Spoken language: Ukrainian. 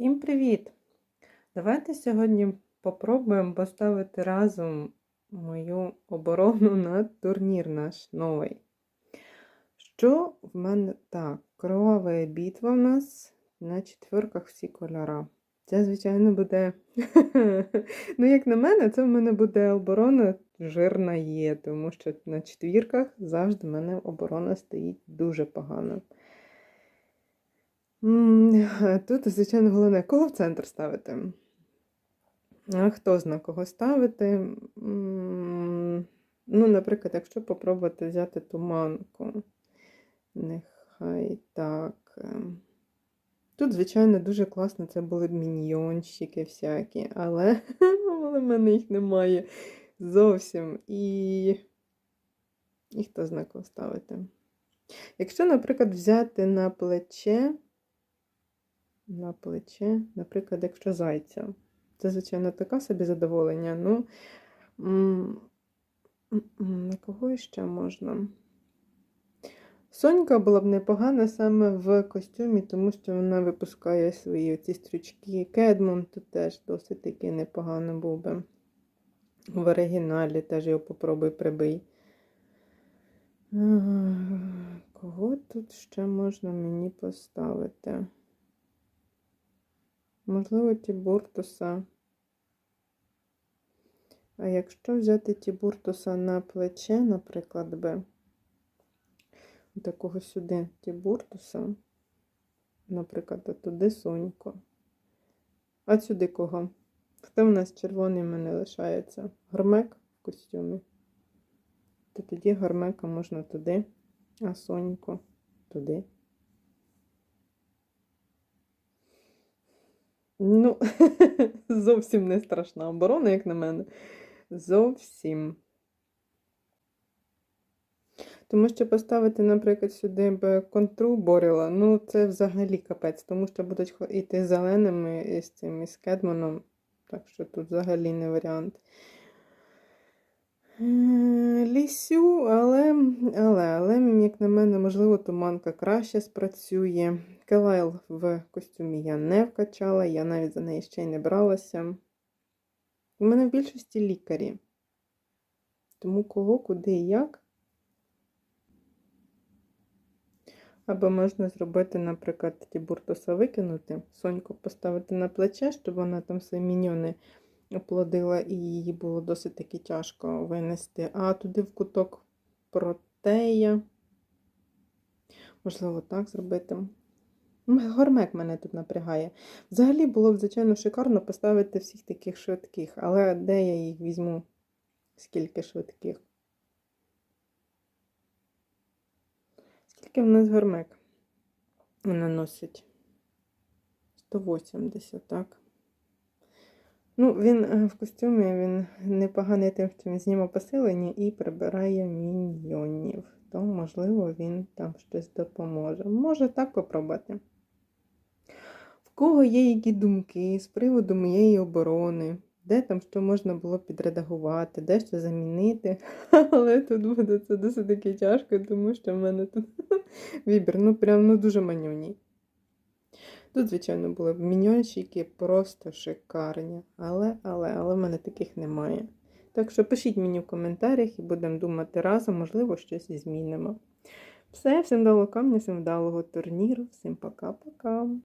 Всім привіт! Давайте сьогодні попробуємо поставити разом мою оборону на турнір наш новий. Що в мене так, кровава бітва в нас на четвірках всі кольора. Це, звичайно, буде. ну, як на мене, це в мене буде оборона жирна є, тому що на четвірках завжди в мене оборона стоїть дуже погано. Тут, звичайно, головне, кого в центр ставити? Хто зна кого ставити? Ну, наприклад, якщо попробувати взяти туманку, нехай так. Тут, звичайно, дуже класно це були б міньйончики всякі, але, в мене їх немає зовсім. І, і хто зна ставити. Якщо, наприклад, взяти на плече, на плече, наприклад, якщо зайця. Це, звичайно, таке собі задоволення. Ну, на кого ще можна? Сонька була б непогана саме в костюмі, тому що вона випускає свої ці стрічки. Тут теж досить таки непогано був би. В оригіналі теж його попробуй прибий. Кого тут ще можна мені поставити? Можливо, Тібуртуса. А якщо взяти Тібуртуса на плече, наприклад, би, такого сюди Тібуртуса, наприклад, туди Соньку. А сюди кого? Хто в нас червоний мене лишається? Гормек в костюмі. То тоді гормека можна туди, а Соньку туди. Ну, зовсім не страшна оборона, як на мене. Зовсім. Тому що поставити, наприклад, сюди б контру Боріла, ну це взагалі капець, тому що будуть йти зеленими із цим із Кедманом. Так що тут взагалі не варіант. Е, Лісю, але, але, але, як на мене, можливо, туманка краще спрацює. Келайл в костюмі я не вкачала, я навіть за неї ще й не бралася. У мене в більшості лікарі. Тому кого, куди і як. Або можна зробити, наприклад, Тібуртуса викинути, Соньку поставити на плече, щоб вона там свої міньйони оплодила і її було досить таки тяжко винести. А туди в куток протея. Можливо, так зробити. Гормек мене тут напрягає. Взагалі було б, звичайно, шикарно поставити всіх таких швидких, але де я їх візьму? Скільки швидких? Скільки в нас гормек наносить? 180, так. Ну, він е, в костюмі він непоганий тим, що він знімав посилення і прибирає міньйонів. То, можливо, він там щось допоможе. Може так попробувати. В кого є які думки з приводу моєї оборони? Де там що можна було підредагувати, де що замінити. Але тут буде це досить таки тяжко, тому що в мене тут вибір, ну прям ну, дуже манюній. Тут, звичайно, були б міньончики просто шикарні. Але, але, але в мене таких немає. Так що пишіть мені в коментарях і будемо думати разом, можливо, щось змінимо. Все, всім вдалого камня, всім вдалого турніру, всім пока-пока.